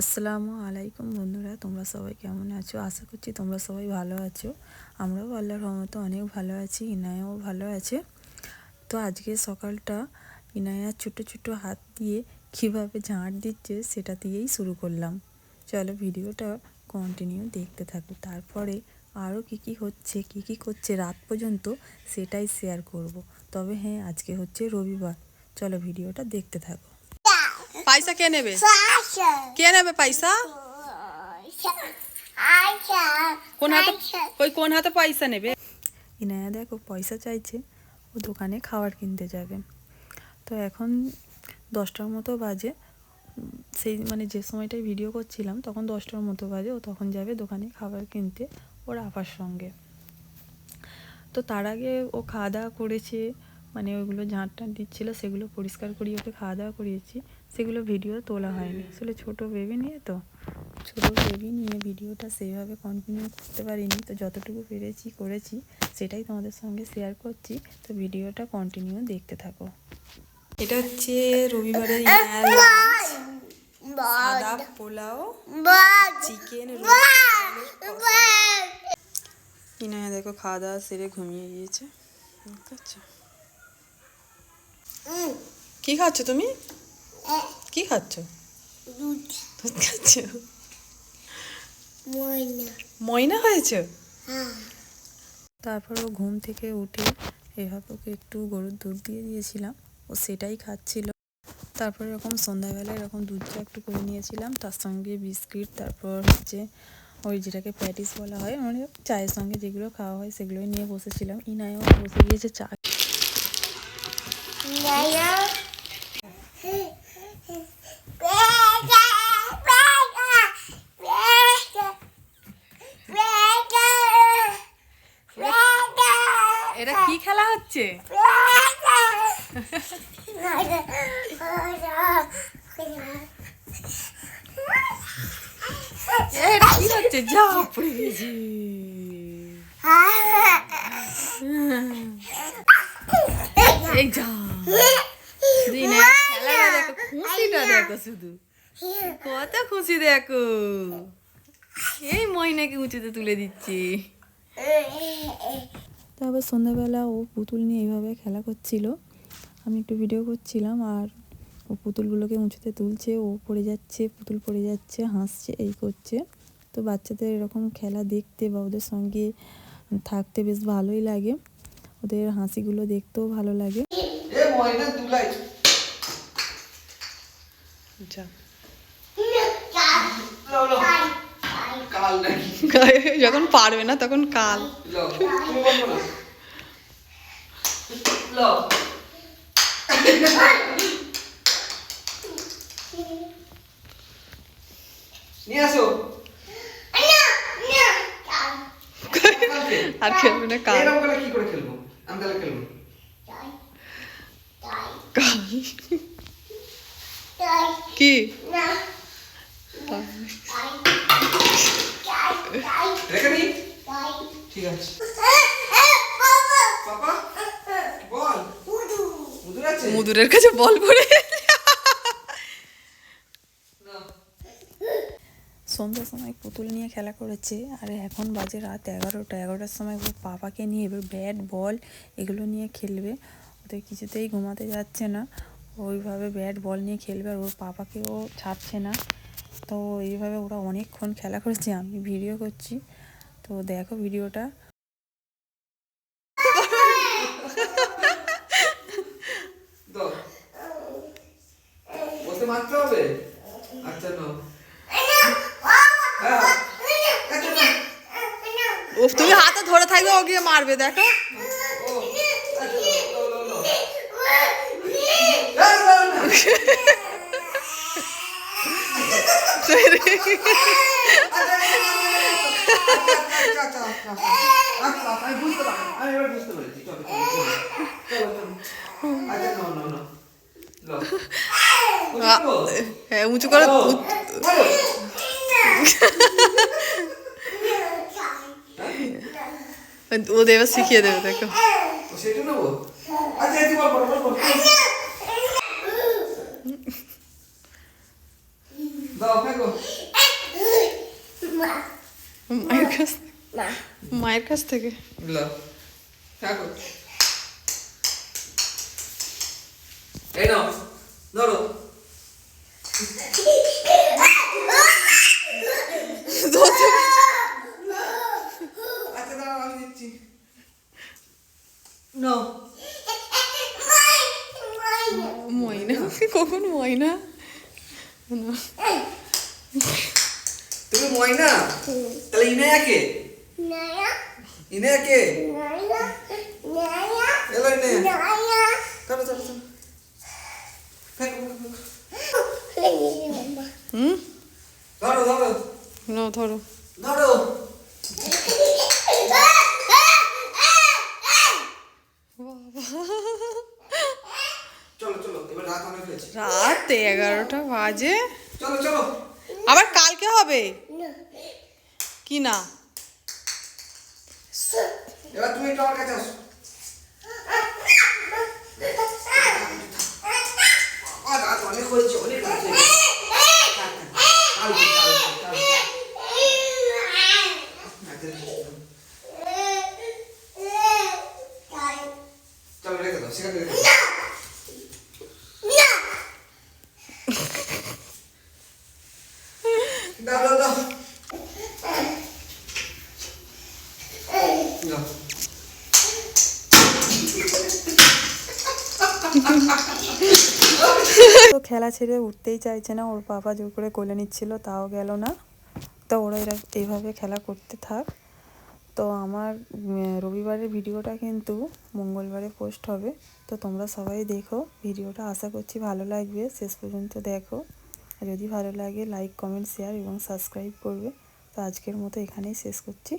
আসসালামু আলাইকুম বন্ধুরা, তোমরা সবাই কেমন আছো? আশা করছি তোমরা সবাই ভালো আছো। আমরাও আল্লাহর রহমতে অনেক ভালো আছি, ইনায়াও ভালো আছে। তো আজকে সকালটা ইনায়া ছোটো ছোটো হাত দিয়ে কীভাবে ঝাঁট দিচ্ছে সেটা দিয়েই শুরু করলাম। চলো ভিডিওটা কন্টিনিউ দেখতে থাকো। তারপরে আরও কী কী হচ্ছে, কী কী করছে রাত পর্যন্ত সেটাই শেয়ার করব। তবে হ্যাঁ আজকে হচ্ছে রবিবার। চলো ভিডিওটা দেখতে থাকো। পয়সা কে নেবে কে নেবে পয়সা কোন হাতে ওই কোন হাতে পয়সা নেবে ইনায়া দেখো পয়সা চাইছে ও দোকানে খাবার কিনতে যাবে তো এখন দশটার মতো বাজে সেই মানে যে সময়টায় ভিডিও করছিলাম তখন দশটার মতো বাজে ও তখন যাবে দোকানে খাবার কিনতে ওর আপার সঙ্গে তো তার আগে ও খাওয়া দাওয়া করেছে মানে ওইগুলো ঝাঁট টাঁট দিচ্ছিল সেগুলো পরিষ্কার করিয়ে ওকে খাওয়া দাওয়া করিয়েছি সেগুলো ভিডিও তোলা হয়নি। আসলে ছোটো বেবি নিয়ে তো। ছোটো বেবি নিয়ে ভিডিওটা সেইভাবে কন্টিনিউ করতে পারিনি। তো যতটুকু পেরেছি করেছি সেটাই তোমাদের সঙ্গে শেয়ার করছি। তো ভিডিওটা কন্টিনিউ দেখতে থাকো। এটা হচ্ছে রবিবারের সাদা পোলাও. চিকেন. ইনায়া দেখো খাওয়া দাওয়া সেরে ঘুমিয়ে গিয়েছে। বুঝতে পারছ? কি খাচ্ছ তুমি? কি খাচ্ছ? দুধ। খাচ্ছ. ময়না। হয়েছে? Ah. তারপর ও ঘুম থেকে উঠে এভাবে ওকে একটু গরুর দুধ দিয়ে দিয়েছিলাম। ও সেটাই খাচ্ছিল। তারপর এরকম সন্ধ্যাবেলায় এরকম দুধ চা একটু করে নিয়েছিলাম। তার সঙ্গে বিস্কিট তারপর হচ্ছে ওই যেটাকে প্যাটিস বলা হয় মানে চায়ের সঙ্গে যেগুলো খাওয়া হয় সেগুলোই নিয়ে বসেছিলাম। ইনায়ও বসে গিয়েছে চা এটা কি হচ্ছে? যা দেখো, খুশিটা দেখো শুধু। কত খুশি দেখো। এই ময়নাকে উঁচুতে তুলে দিচ্ছি। তারপর সন্ধ্যাবেলা ও পুতুল নিয়ে এইভাবে খেলা করছিল। আমি একটু ভিডিও করছিলাম আর ও পুতুলগুলোকে উঁচুতে তুলছে ও পড়ে যাচ্ছে পুতুল পড়ে যাচ্ছে হাসছে এই করছে। তো বাচ্চাদের এরকম খেলা দেখতে বা ওদের সঙ্গে থাকতে বেশ ভালোই লাগে। ওদের হাসিগুলো দেখতেও ভালো লাগে। এ ময়না দুলাই যা। কাল নাকি? যখন পারবে না তখন কাল। নিয়ে আসো। আর খেলবে না কাল। কি করে খেলব? আমি তাহলে খেলব। কাল। কি? ঠিক আছে। মুদুরের কাছে বল পড়ে সন্ধ্যার সময় পুতুল নিয়ে খেলা করেছে, আর এখন বাজে রাত এগারোটা। এগারোটার সময় পাপাকে নিয়ে এবার ব্যাট, বল এগুলো নিয়ে খেলবে। ওদের কিছুতেই ঘুমাতে যাচ্ছে না। ওইভাবে ব্যাট, বল নিয়ে খেলবে, আর ওর পাপাকেও ছাড়ছে না। তো এইভাবে ওরা অনেকক্ষণ খেলা করেছে আমি ভিডিও করছি। তো দেখো ভিডিওটা মারতে হবে? আচ্ছা হ্যাঁ। আচ্ছা নাও। ও তুমি হাতে ধরে থাকবে ও গিয়ে মারবে দেখো। হ্যাঁ উঁচু করে। ও দেবে শিখিয়ে দেবে দেখো সেটা নেব? আচ্ছা, এই বল, বল, বল, বল। দাও ফেকো মা মায়ের কাছ মা মায়ের কাছ থেকে। এই নাও ধরো। আচ্ছা ময়না কখন ময়না? না। তুমি ময়না? তাহলে ইনায়া। ইনায়া কে এলো নায়া চলো চলো চলো হুম? ধরো ধরো। না ধরো। ধরো। রাত এগারোটা বাজে। চলো চলো। আবার কালকে হবে? কি না? এবার তুমি একটু আমার কাছে আসো আর রাত অনেক হয়েছে অনেক রাত হয়ে গেছে। থাক, থাক। কালকে, কালকে, কালকে। আচ্ছা, চলো রেখে দাও সেখানে রেখে দাও দাও দাও দাও দাও তো খেলা ছেড়ে উঠতেই চাইছে না, ওর বাবা জোর করে কোলে নিচ্ছিল, তাও গেল না। তো ওরা এরা এইভাবে খেলা করতে থাক। তো আমার রবিবারের ভিডিওটা কিন্তু মঙ্গলবারে পোস্ট হবে। তো তোমরা সবাই দেখো ভিডিওটা। আশা করছি ভালো লাগবে। শেষ পর্যন্ত দেখো। যদি ভালো লাগে লাইক কমেন্ট শেয়ার এবং সাবস্ক্রাইব করবে। তো আজকের মতো এখানেই শেষ করছি।